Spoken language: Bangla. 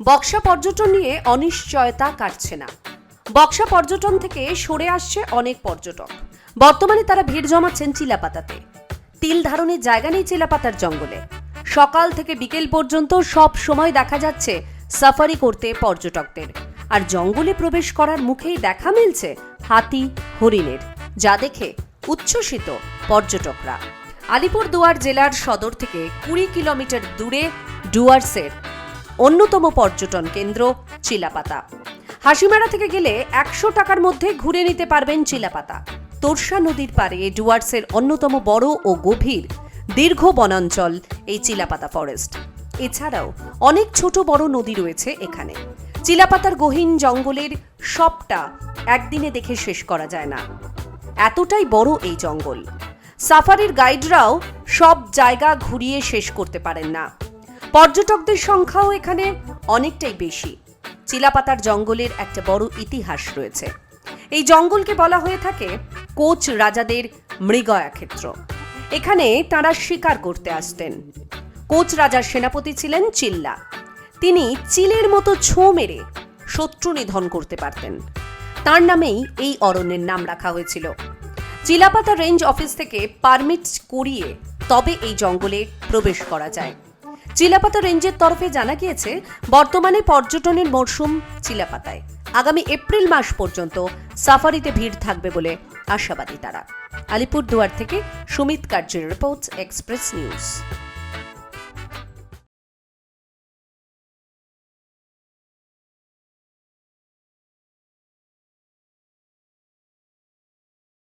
বক্সা পর্যটন নিয়ে অনিশ্চয়তা কাটছে না। বক্সা পর্যটন থেকে সরে আসছে অনেক পর্যটক। বর্তমানে তারা ভিড় জমাচ্ছেন চিলাপাতাতে। তিল ধারণের জায়গা নেই চিলাপাতার জঙ্গলে। সকাল থেকে বিকেল পর্যন্ত সব সময় দেখা যাচ্ছে সাফারি করতে পর্যটকদের। আর জঙ্গলে প্রবেশ করার মুখেই দেখা মিলছে হাতি, হরিণের, যা দেখে উচ্ছ্বসিত পর্যটকরা। আলিপুরদুয়ার জেলার সদর থেকে কুড়ি কিলোমিটার দূরে ডুয়ার্সের অন্যতম পর্যটন কেন্দ্র চিলাপাতা। হাসিমারা থেকে গেলে একশো টাকার মধ্যে ঘুরে নিতে পারবেন চিলাপাতা। তোরসা নদীর পাড়ে ডুয়ার্সের অন্যতম বড় ও গভীর দীর্ঘ বনাঞ্চল এই চিলাপাতা ফরেস্ট এছাড়াও অনেক ছোট বড় নদী রয়েছে এখানে। চিলাপাতার গহীন জঙ্গলের সবটা একদিনে দেখে শেষ করা যায় না। এতটাই বড় এই জঙ্গল। সাফারির গাইডরাও সব জায়গা ঘুরিয়ে শেষ করতে পারেন না। পর্যটকদের সংখ্যাও এখানে অনেকটাই বেশি। চিলাপাতার জঙ্গলের একটা বড় ইতিহাস রয়েছে। এই জঙ্গলকে বলা হয়ে থাকে কোচ রাজাদের মৃগয়া ক্ষেত্র এখানে তারা শিকার করতে আসতেন। কোচ রাজার সেনাপতি ছিলেন চিল্লা। তিনি চিলের মতো ছো মেরে শত্রু নিধন করতে পারতেন। তার নামেই এই অরণ্যের নাম রাখা হয়েছিল। চিলাপাতা রেঞ্জ অফিস থেকে পারমিট করিয়ে তবে এই জঙ্গলে প্রবেশ করা যায়। চিলাপাতা রেঞ্জের তরফে জানা গিয়েছে, বর্তমানে পর্যটনের মরশুম চিলাপাতায়। আগামী এপ্রিল মাস পর্যন্ত সাফারিতে ভিড় থাকবে বলে আশাবাদী তারা। আলিপুরদুয়ার থেকে সুমিত কার্যের রিপোর্ট, এক্সপ্রেস নিউজ।